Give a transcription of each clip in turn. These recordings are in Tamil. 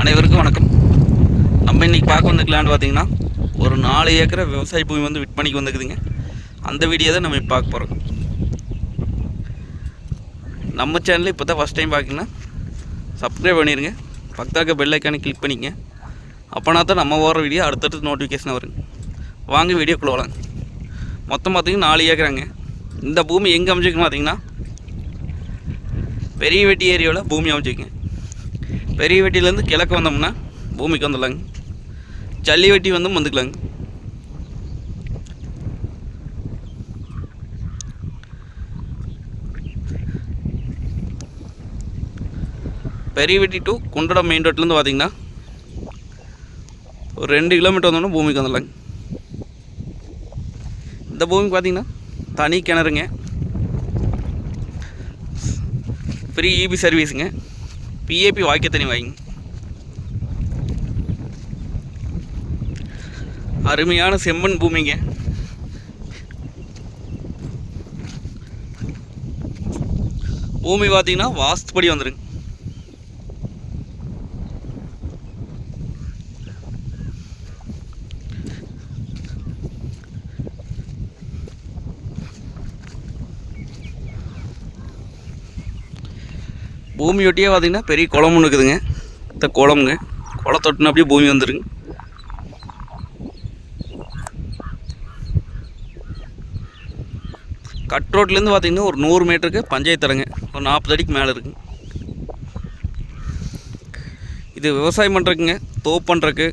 அனைவருக்கும் வணக்கம். நம்ம இன்றைக்கி பார்க்க வந்துக்கலான்னு பார்த்தீங்கன்னா ஒரு நாலு ஏக்கரை விவசாய பூமி வந்து விற்பனைக்கு வந்துக்குதுங்க அந்த வீடியோ தான் நம்ம இப்போ பார்க்க போகிறோம் நம்ம சேனலில் இப்போ தான் ஃபஸ்ட் டைம் பார்க்கிங்கன்னா சப்ஸ்கிரைப் பண்ணிடுங்க பக்கத்தாக்க பெல் ஐக்கானை கிளிக் பண்ணிக்கங்க அப்போனா தான் நம்ம ஓடுற வீடியோ அடுத்தடுத்து நோட்டிஃபிகேஷன் வருங்க வாங்க வீடியோக்குள்ள வரலாங்க மொத்தம் பார்த்தீங்கன்னா நாலு ஏக்கராங்க. இந்த பூமி எங்கே அமைச்சிருக்குன்னு பார்த்தீங்கன்னா பெரிய வெட்டி ஏரியாவில் பூமி அமைச்சிருக்கேன் பெரிய வெட்டியிலேருந்து கிழக்கு வந்தோம்னா பூமிக்கு வந்துடலாங்க. ஜல்லி வெட்டி வந்து வந்துக்கலாங்க. பெரிய வெட்டி டு குண்டடம் மெயின் ரோட்லேருந்து பார்த்தீங்கன்னா ஒரு ரெண்டு கிலோமீட்டர் வந்தோம்னா பூமிக்கு வந்துடலாங்க. இந்த பூமிக்கு பார்த்தீங்கன்னா தனி கிணறுங்க. ஃப்ரீ இபி சர்வீஸுங்க பிஏபி வாய்க்க தண்ணி வாங்கிங்க அருமையான செம்மண் பூமிங்க. பூமி பார்த்தீங்கன்னா வாஸ்துப்படி வந்துருங்க. பூமியொட்டியே பார்த்திங்கன்னா பெரிய குளம் ஒன்று இருக்குதுங்க. இந்த குளம்ங்க. குளத்தொட்டுன்னு அப்படியே பூமி வந்துருங்க. கட் ரோட்லேருந்து பார்த்திங்கன்னா ஒரு நூறு மீட்டருக்கு பஞ்சாயத்து தரங்க. ஒரு நாற்பது அடிக்கு மேலே இருக்குங்க இது விவசாயம் பண்ணுறக்குங்க தோப்பு பண்ணுறக்கு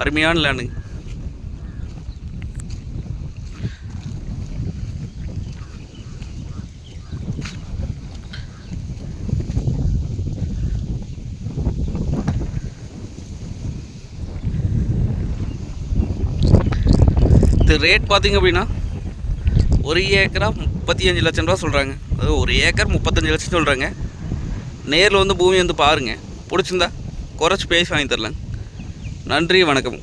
அருமையான லேண்டுங்க இது ரேட் பார்த்தீங்க அப்படின்னா ஒரு ஏக்கரா முப்பத்தி அஞ்சு லட்சம் ரூபா சொல்கிறாங்க அது ஒரு ஏக்கர் முப்பத்தஞ்சு லட்சம் சொல்கிறாங்க நேரில் வந்து பூமி வந்து பாருங்கள் பிடிச்சிருந்தா குறைச்சி பேசி வாங்கி தரலாங்க. நன்றி வணக்கம்.